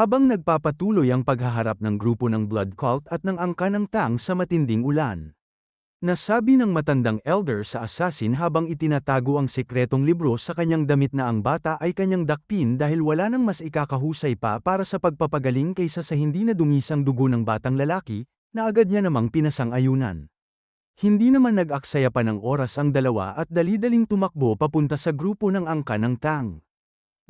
Habang nagpapatuloy ang paghaharap ng grupo ng blood cult at ng angka ng tang sa matinding ulan. Nasabi ng matandang elder sa assassin habang itinatago ang sekretong libro sa kanyang damit na ang bata ay kanyang dakpin dahil wala nang mas ikakahusay pa para sa pagpapagaling kaysa sa hindi na dumisang dugo ng batang lalaki, na agad niya namang pinasang-ayunan. Hindi naman nag-aksaya pa ng oras ang dalawa at dali-daling tumakbo papunta sa grupo ng angka ng tang.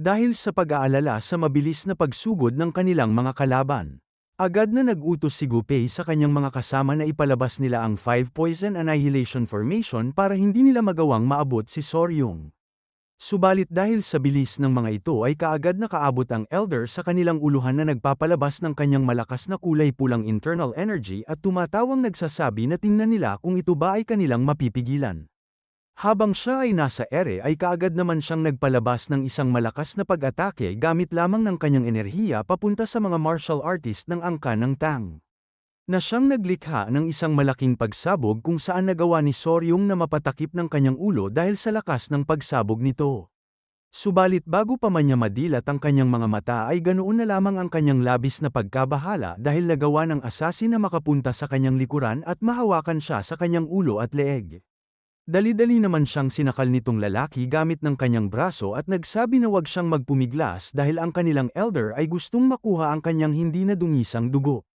Dahil sa pag-aalala sa mabilis na pagsugod ng kanilang mga kalaban. Agad na nag-utos si Gupei sa kanyang mga kasama na ipalabas nila ang 5 Poison Annihilation Formation para hindi nila magawang maabot si Soryong. Subalit dahil sa bilis ng mga ito ay kaagad nakaabot ang Elder sa kanilang uluhan na nagpapalabas ng kanyang malakas na kulay pulang internal energy at tumatawang nagsasabi na tingnan nila kung ito ba ay kanilang mapipigilan. Habang siya ay nasa ere ay kaagad naman siyang nagpalabas ng isang malakas na pag-atake gamit lamang ng kanyang enerhiya papunta sa mga martial artist ng angka ng Tang. Na siyang naglikha ng isang malaking pagsabog kung saan nagawa ni Soryong na mapatakip ng kanyang ulo dahil sa lakas ng pagsabog nito. Subalit bago pa man niya madilat ang kanyang mga mata ay ganoon na lamang ang kanyang labis na pagkabahala dahil nagawa ng assassin na makapunta sa kanyang likuran at mahawakan siya sa kanyang ulo at leeg. Dali-dali naman siyang sinakal nitong lalaki gamit ng kanyang braso at nagsabi na wag siyang magpumiglas dahil ang kanilang elder ay gustong makuha ang kanyang hindi na dungisang dugo.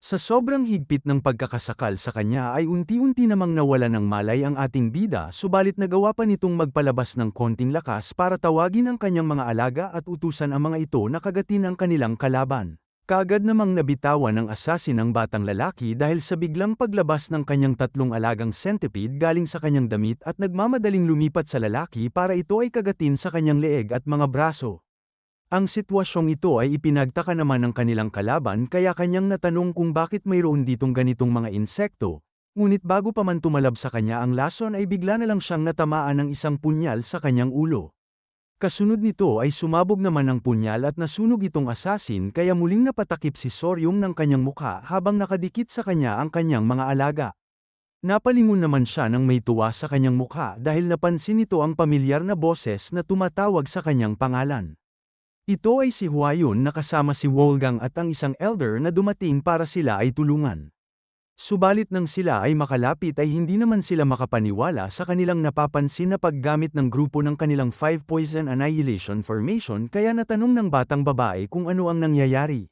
Sa sobrang higpit ng pagkakasakal sa kanya ay unti-unti namang nawala ng malay ang ating bida subalit nagawa pa nitong magpalabas ng konting lakas para tawagin ang kanyang mga alaga at utusan ang mga ito na kagatin ang kanilang kalaban. Kaagad namang nabitawan ng assassin ang batang lalaki dahil sa biglang paglabas ng kanyang tatlong alagang centipede galing sa kanyang damit at nagmamadaling lumipat sa lalaki para ito ay kagatin sa kanyang leeg at mga braso. Ang sitwasyong ito ay ipinagtaka naman ng kanilang kalaban kaya kanyang natanong kung bakit mayroon ditong ganitong mga insekto, ngunit bago pa man tumalab sa kanya ang lason ay bigla na lang siyang natamaan ng isang punyal sa kanyang ulo. Kasunod nito ay sumabog naman ang punyal at nasunog itong assassin kaya muling napatakip si Soryong ng kanyang mukha habang nakadikit sa kanya ang kanyang mga alaga. Napalingon naman siya ng may tuwa sa kanyang mukha dahil napansin nito ang pamilyar na boses na tumatawag sa kanyang pangalan. Ito ay si Huayun na kasama si Wolgang at ang isang elder na dumating para sila ay tulungan. Subalit nang sila ay makalapit ay hindi naman sila makapaniwala sa kanilang napapansin na paggamit ng grupo ng kanilang 5 Poison Annihilation Formation kaya natanong ng batang babae kung ano ang nangyayari.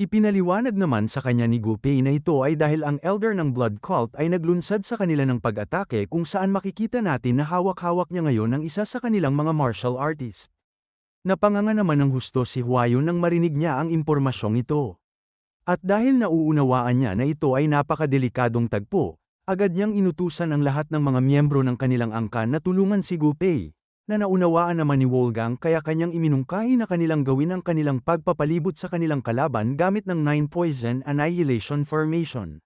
Ipinaliwanag naman sa kanya ni Gupei na ito ay dahil ang elder ng blood cult ay naglunsad sa kanila ng pag-atake kung saan makikita natin na hawak-hawak niya ngayon ang isa sa kanilang mga martial artist. Napanganga naman ng husto si Huayo nang marinig niya ang impormasyong ito. At dahil nauunawaan niya na ito ay napakadelikadong tagpo, agad niyang inutusan ang lahat ng mga miyembro ng kanilang angkan na tulungan si Gupei, na naunawaan naman ni Wolgang kaya kanyang iminungkahi na kanilang gawin ang kanilang pagpapalibot sa kanilang kalaban gamit ng 9 Poison Annihilation Formation.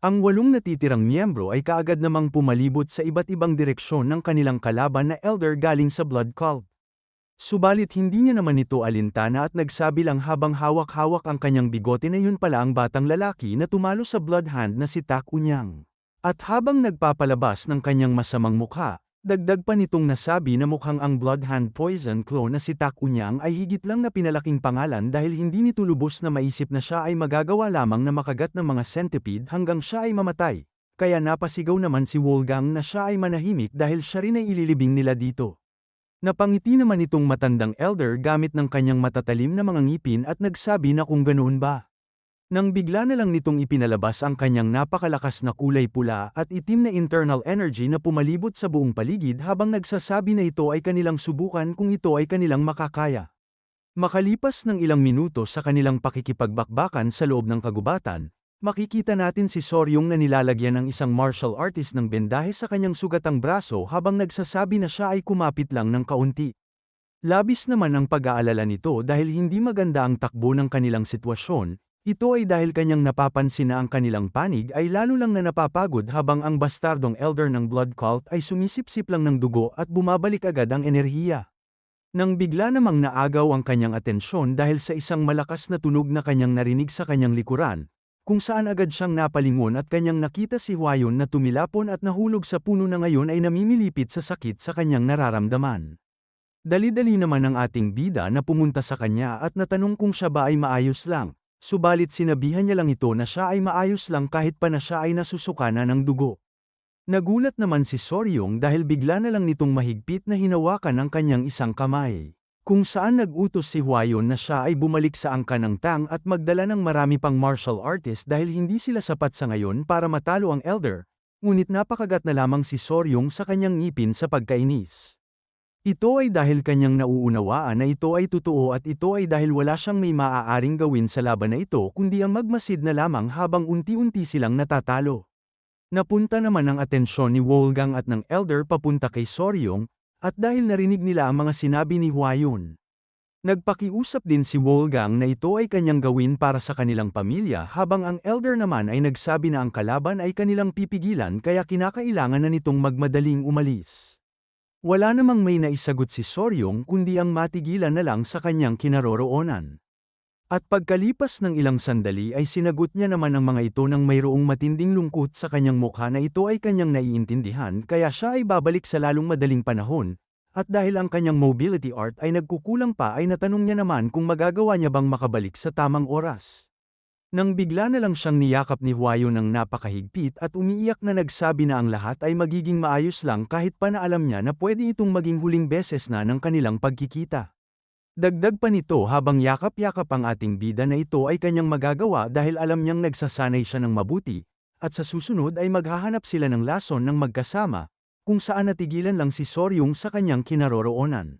Ang walong natitirang miyembro ay kaagad namang pumalibot sa iba't ibang direksyon ng kanilang kalaban na elder galing sa blood cult. Subalit hindi niya naman ito alintana at nagsabi lang habang hawak-hawak ang kanyang bigote na yun pala ang batang lalaki na tumalo sa blood hand na si Tak Unyang. At habang nagpapalabas ng kanyang masamang mukha, dagdag pa nitong nasabi na mukhang ang blood hand poison clone na si Tak Unyang ay higit lang na pinalaking pangalan dahil hindi nito lubos na maisip na siya ay magagawa lamang na makagat ng mga centipede hanggang siya ay mamatay. Kaya napasigaw naman si Wolgang na siya ay manahimik dahil siya rin ay ililibing nila dito. Napangiti naman itong matandang elder gamit ng kanyang matatalim na mga ngipin at nagsabi na kung ganoon ba. Nang bigla na lang nitong ipinalabas ang kanyang napakalakas na kulay pula at itim na internal energy na pumalibot sa buong paligid habang nagsasabi na ito ay kanilang subukan kung ito ay kanilang makakaya. Makalipas ng ilang minuto sa kanilang pakikipagbakbakan sa loob ng kagubatan, Makikita natin si Soryong na nilalagyan ng isang martial artist ng bendahe sa kanyang sugatang braso habang nagsasabi na siya ay kumapit lang ng kaunti. Labis naman ang pag-aalala nito dahil hindi maganda ang takbo ng kanilang sitwasyon, ito ay dahil kanyang napapansin na ang kanilang panig ay lalo lang na napapagod habang ang bastardong elder ng blood cult ay sumisipsip lang ng dugo at bumabalik agad ang enerhiya. Nang bigla namang naagaw ang kanyang atensyon dahil sa isang malakas na tunog na kanyang narinig sa kanyang likuran, kung saan agad siyang napalingon at kanyang nakita si Huayon na tumilapon at nahulog sa puno na ngayon ay namimilipit sa sakit sa kanyang nararamdaman. Dali-dali naman ang ating bida na pumunta sa kanya at natanong kung siya ba ay maayos lang, subalit sinabihan niya lang ito na siya ay maayos lang kahit pa na siya ay nasusuka na ng dugo. Nagulat naman si Soryong dahil bigla na lang nitong mahigpit na hinawakan ang kanyang isang kamay. Kung saan nag-utos si Hwayon na siya ay bumalik sa angka ng Tang at magdala ng marami pang martial artist dahil hindi sila sapat sa ngayon para matalo ang Elder, ngunit napakagat na lamang si Soryong sa kanyang ngipin sa pagkainis. Ito ay dahil kanyang nauunawaan na ito ay totoo at ito ay dahil wala siyang may maaaring gawin sa laban na ito kundi ang magmasid na lamang habang unti-unti silang natatalo. Napunta naman ang atensyon ni Wolgang at ng Elder papunta kay Soryong, at dahil narinig nila ang mga sinabi ni Hwayon. Nagpakiusap din si Wolgang na ito ay kanyang gawin para sa kanilang pamilya habang ang Elder naman ay nagsabi na ang kalaban ay kanilang pipigilan kaya kinakailangan na nitong magmadaling umalis. Wala namang may naisagot si Soryong kundi ang matigilan na lang sa kanyang kinaroroonan. At pagkalipas ng ilang sandali ay sinagot niya naman ang mga ito ng mayroong matinding lungkot sa kanyang mukha na ito ay kanyang naiintindihan kaya siya ay babalik sa lalong madaling panahon, at dahil ang kanyang mobility art ay nagkukulang pa ay natanong niya naman kung magagawa niya bang makabalik sa tamang oras. Nang bigla na lang siyang niyakap ni Huayo ng napakahigpit at umiiyak na nagsabi na ang lahat ay magiging maayos lang kahit pa na alam niya na pwede itong maging huling beses na ng kanilang pagkikita. Dagdag pa nito habang yakap-yakap ang ating bida na ito ay kanyang magagawa dahil alam niyang nagsasanay siya ng mabuti, at sa susunod ay maghahanap sila ng lason ng magkasama, kung saan natigilan lang si Soryong sa kanyang kinaroroonan.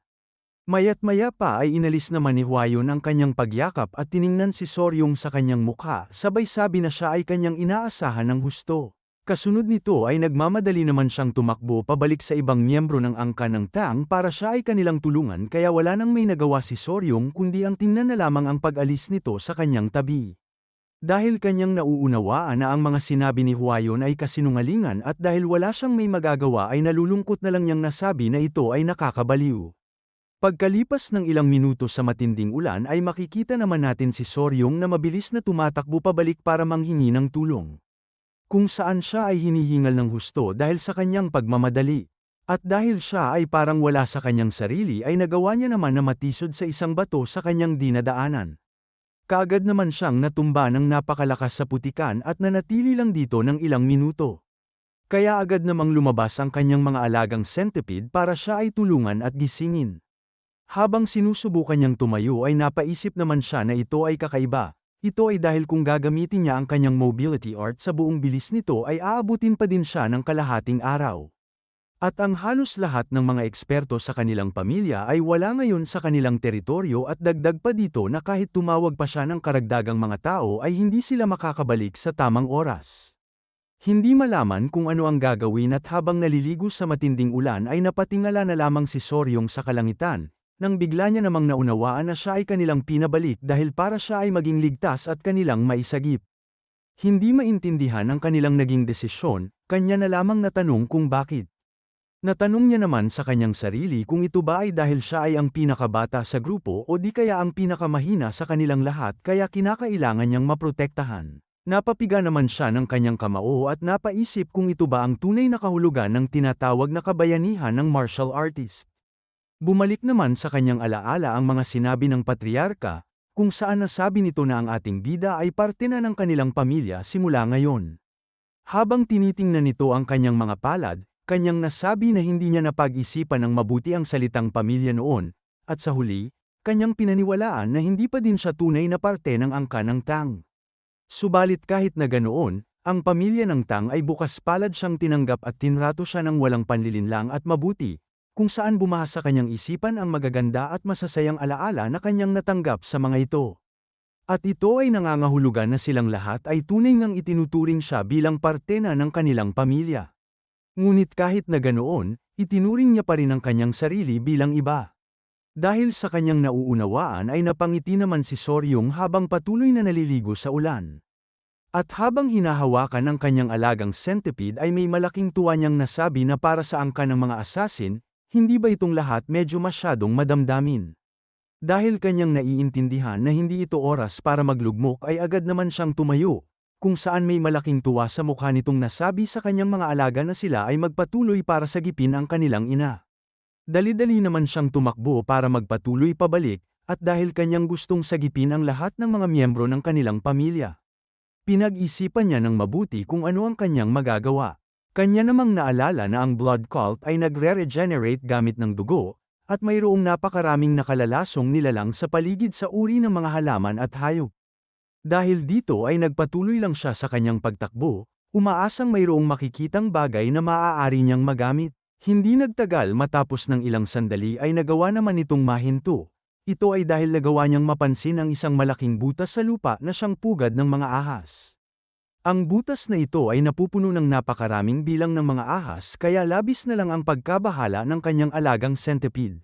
Mayat maya pa ay inalis naman ni Hwayon ang kanyang pagyakap at tiningnan si Soryong sa kanyang mukha sabay sabi na siya ay kanyang inaasahan ng husto. Kasunod nito ay nagmamadali naman siyang tumakbo pabalik sa ibang miyembro ng angka ng Tang para siya ay kanilang tulungan kaya wala nang may nagawa si Soryong kundi ang tingnan na lamang ang pag-alis nito sa kanyang tabi. Dahil kanyang nauunawaan na ang mga sinabi ni Hwayon ay kasinungalingan at dahil wala siyang may magagawa ay nalulungkot na lang niyang nasabi na ito ay nakakabaliw. Pagkalipas ng ilang minuto sa matinding ulan ay makikita naman natin si Soryong na mabilis na tumatakbo pabalik para manghingi ng tulong. Kung saan siya ay hinihingal ng husto dahil sa kanyang pagmamadali. At dahil siya ay parang wala sa kanyang sarili ay nagawa niya naman na matisod sa isang bato sa kanyang dinadaanan. Kaagad naman siyang natumba ng napakalakas sa putikan at nanatili lang dito ng ilang minuto. Kaya agad namang lumabas ang kanyang mga alagang centipede para siya ay tulungan at gisingin. Habang sinusubukan niyang tumayo ay napaisip naman siya na ito ay kakaiba. Ito ay dahil kung gagamitin niya ang kanyang mobility art sa buong bilis nito ay aabutin pa din siya ng kalahating araw. At ang halos lahat ng mga eksperto sa kanilang pamilya ay wala ngayon sa kanilang teritoryo at dagdag pa dito na kahit tumawag pa siya ng karagdagang mga tao ay hindi sila makakabalik sa tamang oras. Hindi malaman kung ano ang gagawin at habang naliligo sa matinding ulan ay napatingala na lamang si Soryong sa kalangitan, nang bigla niya namang naunawaan na siya ay kanilang pinabalik dahil para siya ay maging ligtas at kanilang maisagip. Hindi maintindihan ang kanilang naging desisyon, kanya na lamang natanong kung bakit. Natanong niya naman sa kanyang sarili kung ito ba ay dahil siya ay ang pinakabata sa grupo o di kaya ang pinakamahina sa kanilang lahat kaya kinakailangan niyang maprotektahan. Napapiga naman siya ng kanyang kamao at napaisip kung ito ba ang tunay na kahulugan ng tinatawag na kabayanihan ng martial artist. Bumalik naman sa kanyang alaala ang mga sinabi ng patriarka, kung saan nasabi nito na ang ating bida ay parte na ng kanilang pamilya simula ngayon. Habang tinitingnan nito ang kanyang mga palad, kanyang nasabi na hindi niya napag-isipan ng mabuti ang salitang pamilya noon, at sa huli, kanyang pinaniwalaan na hindi pa din siya tunay na parte ng angka ng Tang. Subalit kahit na ganoon, ang pamilya ng Tang ay bukas palad siyang tinanggap at tinrato siya ng walang panlilinlang at mabuti, kung saan bumaha sa kanyang isipan ang magaganda at masasayang alaala na kanyang natanggap sa mga ito. At ito ay nangangahulugan na silang lahat ay tunay ngang itinuturing siya bilang parte na ng kanilang pamilya. Ngunit kahit na ganoon, itinuring niya pa rin ang kanyang sarili bilang iba. Dahil sa kanyang nauunawaan ay napangiti naman si Soryong habang patuloy na naliligo sa ulan. At habang hinahawakan ang kanyang alagang centipede ay may malaking tuwa niyang nasabi na para sa angka ng mga asasin, hindi ba itong lahat medyo masyadong madamdamin? Dahil kanyang naiintindihan na hindi ito oras para maglugmok ay agad naman siyang tumayo, kung saan may malaking tuwa sa mukha nitong nasabi sa kanyang mga alaga na sila ay magpatuloy para sagipin ang kanilang ina. Dali-dali naman siyang tumakbo para magpatuloy pabalik, at dahil kanyang gustong sagipin ang lahat ng mga miyembro ng kanilang pamilya. Pinag-isipan niya ng mabuti kung ano ang kanyang magagawa. Kanya namang naalala na ang blood cult ay nagre-regenerate gamit ng dugo, at mayroong napakaraming nakalalasong nilalang sa paligid sa uri ng mga halaman at hayop. Dahil dito ay nagpatuloy lang siya sa kanyang pagtakbo, umaasang mayroong makikitang bagay na maaari niyang magamit. Hindi nagtagal matapos ng ilang sandali ay nagawa naman itong mahinto. Ito ay dahil nagawa niyang mapansin ang isang malaking butas sa lupa na siyang pugad ng mga ahas. Ang butas na ito ay napupuno ng napakaraming bilang ng mga ahas kaya labis na lang ang pagkabahala ng kanyang alagang centipede.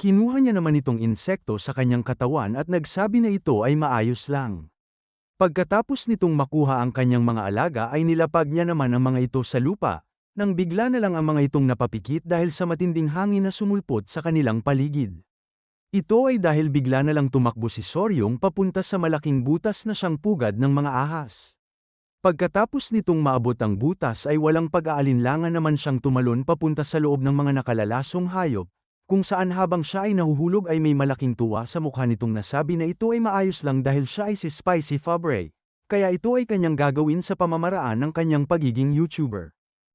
Kinuha niya naman itong insekto sa kanyang katawan at nagsabi na ito ay maayos lang. Pagkatapos nitong makuha ang kanyang mga alaga ay nilapag niya naman ang mga ito sa lupa, nang bigla na lang ang mga itong napapikit dahil sa matinding hangin na sumulpot sa kanilang paligid. Ito ay dahil bigla na lang tumakbo si Soryong papunta sa malaking butas na siyang pugad ng mga ahas. Pagkatapos nitong maabot ang butas ay walang pag-aalinlangan naman siyang tumalon papunta sa loob ng mga nakalalasong hayop, kung saan habang siya ay nahuhulog ay may malaking tuwa sa mukha nitong nasabi na ito ay maayos lang dahil siya ay si Spicy Fabre, kaya ito ay kanyang gagawin sa pamamaraan ng kanyang pagiging YouTuber.